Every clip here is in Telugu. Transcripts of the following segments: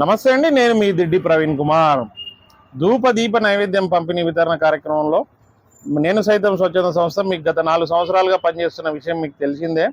నమస్తే అండి నేను మీ దిడ్డి ప్రవీణ్ కుమార్. ధూప దీప నైవేద్యం పంపిణీ వితరణ కార్యక్రమంలో నేను సైతం స్వచ్ఛంద సంస్థ మీకు గత నాలుగు సంవత్సరాలుగా పనిచేస్తున్న విషయం మీకు తెలిసిందే.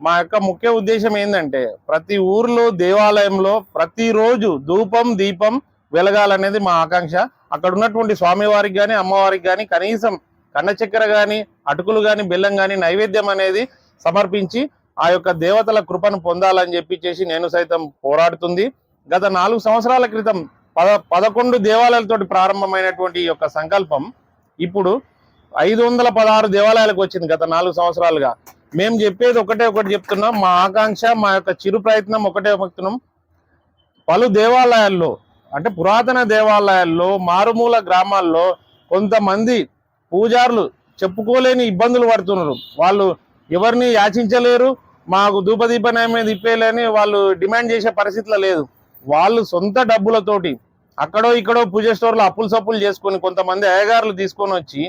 మా యొక్క ముఖ్య ఉద్దేశం ఏంటంటే ప్రతి ఊర్లో దేవాలయంలో ప్రతిరోజు ధూపం దీపం వెలగాలనేది మా ఆకాంక్ష. అక్కడ ఉన్నటువంటి స్వామివారికి కానీ అమ్మవారికి కానీ కనీసం కన్న చక్కెర కానీ అటుకులు కానీ బెల్లం కానీ నైవేద్యం అనేది సమర్పించి ఆ యొక్క దేవతల కృపను పొందాలని చెప్పి చేసి నేను సైతం పోరాడుతుంది. గత నాలుగు సంవత్సరాల క్రితం పద పదకొండు దేవాలయాలతోటి ప్రారంభమైనటువంటి ఈ యొక్క సంకల్పం ఇప్పుడు ఐదు వందల పదహారు దేవాలయాలకు వచ్చింది గత నాలుగు సంవత్సరాలుగా. మేము చెప్పేది ఒకటే ఒకటి చెప్తున్నాం. మా ఆకాంక్ష మా యొక్క చిరు ప్రయత్నం ఒకటే చెప్తున్నాం. పలు దేవాలయాల్లో అంటే పురాతన దేవాలయాల్లో మారుమూల గ్రామాల్లో కొంతమంది పూజారులు చెప్పుకోలేని ఇబ్బందులు పడుతున్నారు. వాళ్ళు ఎవరిని యాచించలేరు మాకు ధూపదీప నైవేద్యం ఇప్పేలేని వాళ్ళు డిమాండ్ చేసే పరిస్థితిలో లేదు. వాళ్ళు సొంత డబ్బులతోటి అక్కడో ఇక్కడో పూజ స్టోర్లో అప్పులు సప్పులు చేసుకొని కొంతమంది అయ్యగారులు తీసుకొని వచ్చి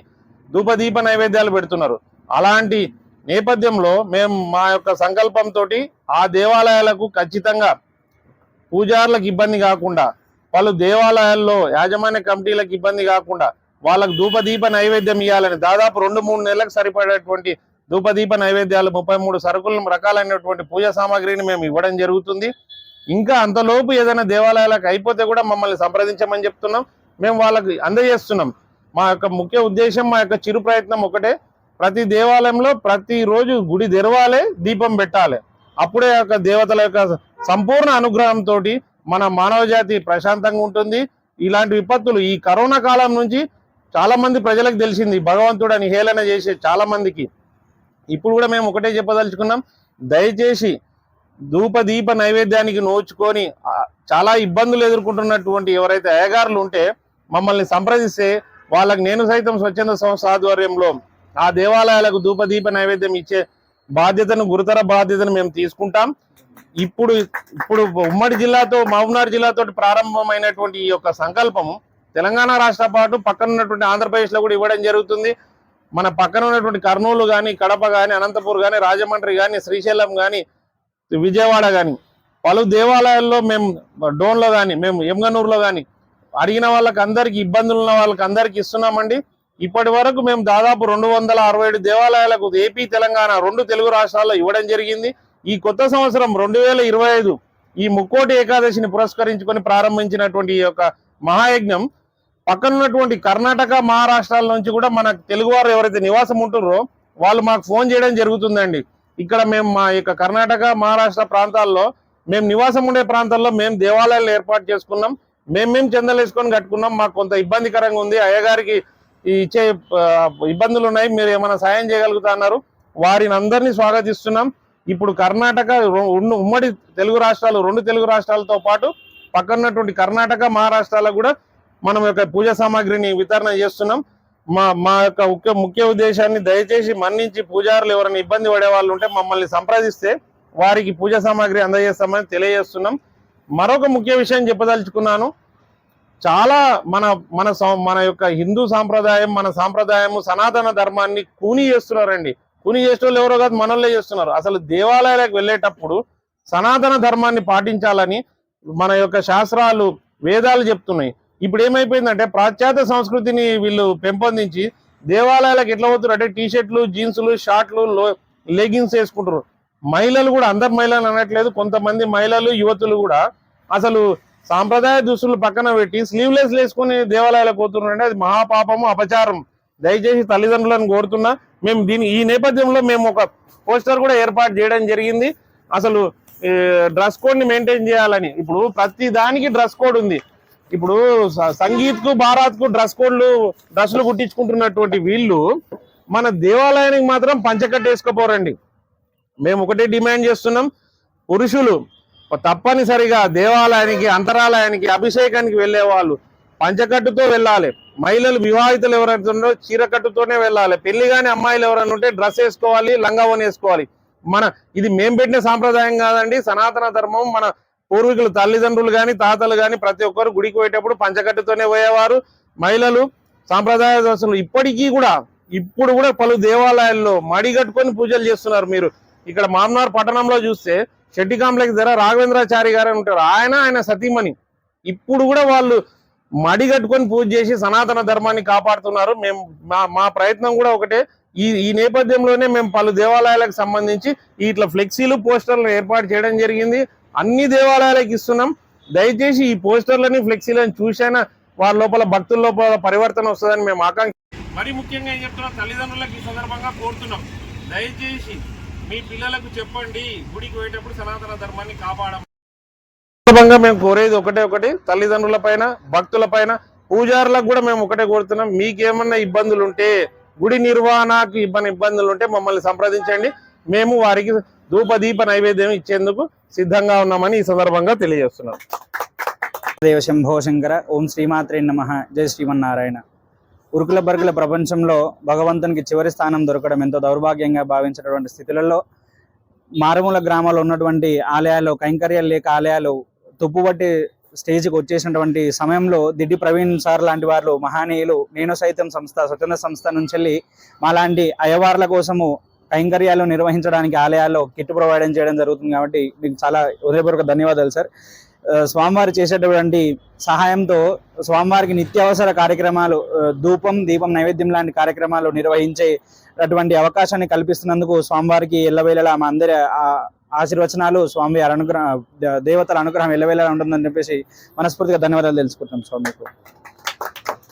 ధూపదీప నైవేద్యాలు పెడుతున్నారు. అలాంటి నేపథ్యంలో మేము మా యొక్క సంకల్పంతో ఆ దేవాలయాలకు ఖచ్చితంగా పూజారులకు ఇబ్బంది కాకుండా వాళ్ళు దేవాలయాల్లో యాజమాన్య కమిటీలకు ఇబ్బంది కాకుండా వాళ్ళకు ధూపదీప నైవేద్యం ఇవ్వాలని దాదాపు రెండు మూడు నెలలకు సరిపడేటువంటి ధూపదీప నైవేద్యాలు ముప్పై మూడు సరుకుల రకాలైనటువంటి పూజా సామాగ్రిని మేము ఇవ్వడం జరుగుతుంది. ఇంకా అంతలోపు ఏదైనా దేవాలయాలకు అయిపోతే కూడా మమ్మల్ని సంప్రదించమని చెప్తున్నాం. మేము వాళ్ళకి అందజేస్తున్నాం. మా యొక్క ముఖ్య ఉద్దేశం మా యొక్క చిరు ప్రయత్నం ఒకటే. ప్రతి దేవాలయంలో ప్రతిరోజు గుడి తెరవాలి దీపం పెట్టాలి. అప్పుడే యొక్క దేవతల యొక్క సంపూర్ణ అనుగ్రహంతో మన మానవ జాతి ప్రశాంతంగా ఉంటుంది. ఇలాంటి విపత్తులు ఈ కరోనా కాలం నుంచి చాలా మంది ప్రజలకు తెలిసింది. భగవంతుడు అని హేళన చేసే చాలా మందికి ఇప్పుడు కూడా మేము ఒకటే చెప్పదలుచుకున్నాం. దయచేసి ధూప దీప నైవేద్యానికి నోచుకొని చాలా ఇబ్బందులు ఎదుర్కొంటున్నటువంటి ఎవరైతే అయ్యగారులు ఉంటే మమ్మల్ని సంప్రదిస్తే వాళ్ళకి నేను సైతం స్వచ్ఛంద సంస్థ ఆధ్వర్యంలో ఆ దేవాలయాలకు ధూప దీప నైవేద్యం ఇచ్చే బాధ్యతను గురుతర బాధ్యతను మేము తీసుకుంటాం. ఇప్పుడు ఇప్పుడు ఉమ్మడి జిల్లాతో మహబూబ్నగర్ జిల్లాతో ప్రారంభమైనటువంటి ఈ యొక్క సంకల్పం తెలంగాణ రాష్ట్ర పాటు పక్కన ఉన్నటువంటి ఆంధ్రప్రదేశ్లో కూడా ఇవ్వడం జరుగుతుంది. మన పక్కన ఉన్నటువంటి కర్నూలు కానీ కడప కానీ అనంతపూర్ కానీ రాజమండ్రి కానీ శ్రీశైలం కానీ విజయవాడ కానీ పలు దేవాలయాల్లో మేము డోన్లో కానీ మేము ఎమ్గనూరులో కానీ అడిగిన వాళ్ళకి అందరికి ఇబ్బందులు ఉన్న వాళ్ళకి అందరికి ఇస్తున్నామండి. ఇప్పటి వరకు మేము దాదాపు రెండు వందల అరవై ఏడు దేవాలయాలకు ఏపీ తెలంగాణ రెండు తెలుగు రాష్ట్రాల్లో ఇవ్వడం జరిగింది. ఈ కొత్త సంవత్సరం రెండు వేల ఇరవై ఐదు ఈ ముక్కోటి ఏకాదశిని పురస్కరించుకొని ప్రారంభించినటువంటి ఈ యొక్క మహాయజ్ఞం పక్కనున్నటువంటి కర్ణాటక మహారాష్ట్రాల నుంచి కూడా మన తెలుగువారు ఎవరైతే నివాసం ఉంటున్నారో వాళ్ళు మాకు ఫోన్ చేయడం జరుగుతుందండి. ఇక్కడ మేము మా యొక్క కర్ణాటక మహారాష్ట్ర ప్రాంతాల్లో మేము నివాసం ఉండే ప్రాంతాల్లో మేము దేవాలయాలు ఏర్పాటు చేసుకున్నాం. మేము మేము చందలు వేసుకొని కట్టుకున్నాం. మాకు కొంత ఇబ్బందికరంగా ఉంది. అయ్యగారికి ఇచ్చే ఇబ్బందులు ఉన్నాయి మీరు ఏమైనా సాయం చేయగలుగుతా అన్నారు. వారిని అందరినీ స్వాగతిస్తున్నాం. ఇప్పుడు కర్ణాటక ఉన్న- ఉమ్మడి తెలుగు రాష్ట్రాలు రెండు తెలుగు రాష్ట్రాలతో పాటు పక్కన్నటువంటి కర్ణాటక మహారాష్ట్రాలకు కూడా మనం యొక్క పూజ సామాగ్రిని వితరణ చేస్తున్నాం. మా మా యొక్క ముఖ్య ముఖ్య ఉద్దేశాన్ని దయచేసి మన్నించి పూజారులు ఎవరైనా ఇబ్బంది పడే వాళ్ళు ఉంటే మమ్మల్ని సంప్రదిస్తే వారికి పూజ సామాగ్రి అందజేస్తామని తెలియజేస్తున్నాం. మరొక ముఖ్య విషయం చెప్పదలుచుకున్నాను. చాలా మన మన మన యొక్క హిందూ సాంప్రదాయం మన సాంప్రదాయము సనాతన ధర్మాన్ని కూని చేస్తున్నారండి. కూని చేసిన వాళ్ళు ఎవరో కాదు మనోళ్ళే చేస్తున్నారు. అసలు దేవాలయాలకు వెళ్ళేటప్పుడు సనాతన ధర్మాన్ని పాటించాలని మన యొక్క శాస్త్రాలు వేదాలు చెప్తున్నాయి. ఇప్పుడు ఏమైపోయిందంటే పాశ్చాత్య సంస్కృతిని వీళ్ళు పెంపొందించి దేవాలయాలకు ఎట్లా పోతున్నారు అంటే టీ షర్ట్లు జీన్సులు షార్ట్లు లెగిన్స్ వేసుకుంటారు మహిళలు కూడా అందరు మహిళలు అనట్లేదు కొంతమంది మహిళలు యువతులు కూడా అసలు సాంప్రదాయ దుస్తులు పక్కన పెట్టి స్లీవ్లెస్ వేసుకుని దేవాలయాలకు పోతున్నారంటే అది మహాపాపము అపచారం. దయచేసి తల్లిదండ్రులను కోరుతున్నా మేము దీని ఈ నేపథ్యంలో మేము ఒక పోస్టర్ కూడా ఏర్పాటు చేయడం జరిగింది. అసలు డ్రెస్ కోడ్ని మెయింటైన్ చేయాలని. ఇప్పుడు ప్రతి దానికి డ్రెస్ కోడ్ ఉంది. ఇప్పుడు స- సంగీత్కు భారత్కు డ్రెస్ కోడ్లు డ్రెస్సులు కుట్టించుకుంటున్నటువంటి వీళ్ళు మన దేవాలయానికి మాత్రం పంచకట్ట వేసుకోపోరండి. మేము ఒకటే డిమాండ్ చేస్తున్నాం. పురుషులు తప్పనిసరిగా దేవాలయానికి అంతరాలయానికి అభిషేకానికి వెళ్ళే వాళ్ళు పంచకట్టుతో వెళ్ళాలి. మహిళలు వివాహితులు ఎవరైతే ఉన్నారో చీరకట్టుతోనే వెళ్ళాలి. పెళ్ళి కాని అమ్మాయిలు ఎవరైనా ఉంటే డ్రెస్ వేసుకోవాలి లంగావని వేసుకోవాలి. మన ఇది మేము పెట్టిన సాంప్రదాయం కాదండి. సనాతన ధర్మం మన పూర్వీకులు తల్లిదండ్రులు కానీ తాతలు కానీ ప్రతి ఒక్కరు గుడికి పోయేటప్పుడు పంచకట్టుతోనే పోయేవారు. మహిళలు సాంప్రదాయ దర్శనం ఇప్పటికీ కూడా ఇప్పుడు కూడా పలు దేవాలయాల్లో మడి కట్టుకొని పూజలు చేస్తున్నారు మీరు. ఇక్కడ మామనార్ పట్టణంలో చూస్తే షెట్టి కాంప్లెక్స్ ధర రాఘవేంద్రాచారి గారు ఉంటారు. ఆయన ఆయన సతీమణి. ఇప్పుడు కూడా వాళ్ళు మడి కట్టుకొని పూజ చేసి సనాతన ధర్మాన్ని కాపాడుతున్నారు. మేము మా మా ప్రయత్నం కూడా ఒకటే. ఈ ఈ నేపథ్యంలోనే మేము పలు దేవాలయాలకు సంబంధించి ఇట్లా ఫ్లెక్సీలు పోస్టర్లు ఏర్పాటు చేయడం జరిగింది. అన్ని దేవాలయాలకు ఇస్తున్నాం. దయచేసి ఈ పోస్టర్లని ఫ్లెక్సీలను చూసైనా వాళ్ళ లోపల భక్తుల లోపల పరివర్తన వస్తుందని మేము ఆకాంక్ష మరి ముఖ్యంగా ఏం చెప్తున్నాం తల్లిదండ్రులకు ఈ సందర్భంగా కోరుతున్నాం. దయచేసి మీ పిల్లలకు చెప్పండి గుడికి పోయేటప్పుడు సనాతన ధర్మాన్ని కాపాడం. సందర్భంగా మేము కోరేది ఒకటే ఒకటి తల్లిదండ్రుల పైన భక్తుల పైన పూజారులకు కూడా మేము ఒకటే కోరుతున్నాం. మీకేమన్నా ఇబ్బందులు ఉంటే గుడి నిర్వహణకు ఇబ్బంది ఇబ్బందులు ఉంటే మమ్మల్ని సంప్రదించండి. మేము వారికి ధూపదీప నైవేద్యం ఇచ్చేందుకు సిద్ధంగా ఉన్నామని ఈ సందర్భంగా తెలియజేస్తున్నాం. దేవ శంభో శంకర ఓం శ్రీమాత్రే నమ జై శ్రీమన్నారాయణ. ఉరుకుల బరుగుల ప్రపంచంలో భగవంతునికి చివరి స్థానం దొరకడం ఎంతో దౌర్భాగ్యంగా భావించినటువంటి స్థితులలో మారుమూల గ్రామాల్లో ఉన్నటువంటి ఆలయాలు కైంకర్యాలు లేక ఆలయాలు తుప్పుబట్టి స్టేజ్కి వచ్చేసినటువంటి సమయంలో దిడ్డి ప్రవీణ్ సార్ లాంటి వారు మహానీయులు నేను సైతం సంస్థ స్వచ్ఛంద సంస్థ నుంచి వెళ్ళి మాలాంటి అయ్యవార్ల కోసము కైంకర్యాలు నిర్వహించడానికి ఆలయాల్లో కిట్ ప్రొవైడ్ చేయడం జరుగుతుంది కాబట్టి మీకు చాలా హృదయపూర్వక ధన్యవాదాలు సార్. స్వామివారు చేసేటటువంటి సహాయంతో స్వామివారికి నిత్యావసర కార్యక్రమాలు ధూపం దీపం నైవేద్యం లాంటి కార్యక్రమాలు నిర్వహించేటటువంటి అవకాశాన్ని కల్పిస్తున్నందుకు స్వామివారికి ఎల్లవేళలా మా అందరి ఆ, ఆశీర్వచనాలు స్వామివారి అనుగ్రహం దేవతల అనుగ్రహం ఎల్లవేళలా ఉంటుందని చెప్పేసి మనస్ఫూర్తిగా ధన్యవాదాలు తెలుసుకుంటాం స్వామికు